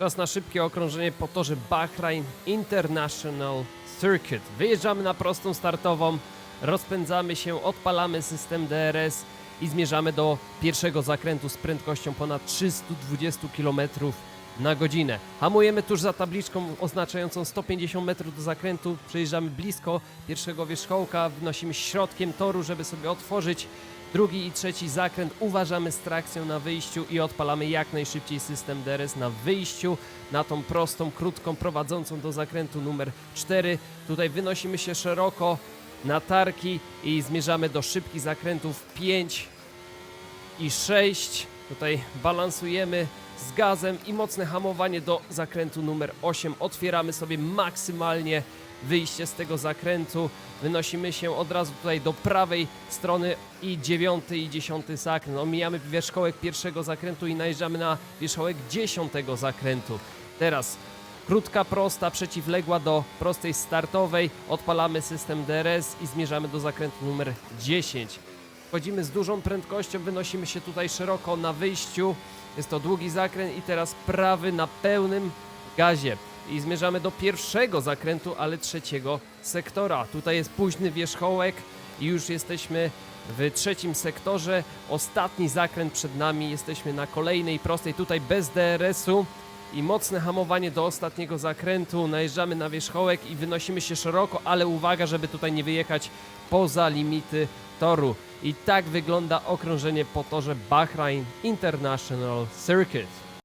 Teraz na szybkie okrążenie po torze Bahrain International Circuit. Wyjeżdżamy na prostą startową, rozpędzamy się, odpalamy system DRS i zmierzamy do pierwszego zakrętu z prędkością ponad 320 km na godzinę. Hamujemy tuż za tabliczką oznaczającą 150 metrów do zakrętu, przejeżdżamy blisko pierwszego wierzchołka, wynosimy środkiem toru, żeby sobie otworzyć drugi i trzeci zakręt. Uważamy z trakcją na wyjściu i odpalamy jak najszybciej system DRS na wyjściu na tą prostą, krótką, prowadzącą do zakrętu numer 4. Tutaj wynosimy się szeroko na tarki i zmierzamy do szybkich zakrętów 5 i 6. Tutaj balansujemy z gazem i mocne hamowanie do zakrętu numer 8. Otwieramy sobie maksymalnie wyjście z tego zakrętu. Wynosimy się od razu tutaj do prawej strony i dziewiąty i dziesiąty zakręt. Omijamy wierzchołek pierwszego zakrętu i najeżdżamy na wierzchołek dziesiątego zakrętu. Teraz krótka, prosta, przeciwległa do prostej startowej. Odpalamy system DRS i zmierzamy do zakrętu numer 10. Wchodzimy z dużą prędkością, wynosimy się tutaj szeroko na wyjściu. Jest to długi zakręt i teraz prawy na pełnym gazie. I zmierzamy do pierwszego zakrętu, ale trzeciego sektora. Tutaj jest późny wierzchołek i już jesteśmy w trzecim sektorze. Ostatni zakręt przed nami. Jesteśmy na kolejnej prostej, tutaj bez DRS-u. I mocne hamowanie do ostatniego zakrętu. Najeżdżamy na wierzchołek i wynosimy się szeroko, ale uwaga, żeby tutaj nie wyjechać poza limity toru. I tak wygląda okrążenie po torze Bahrain International Circuit.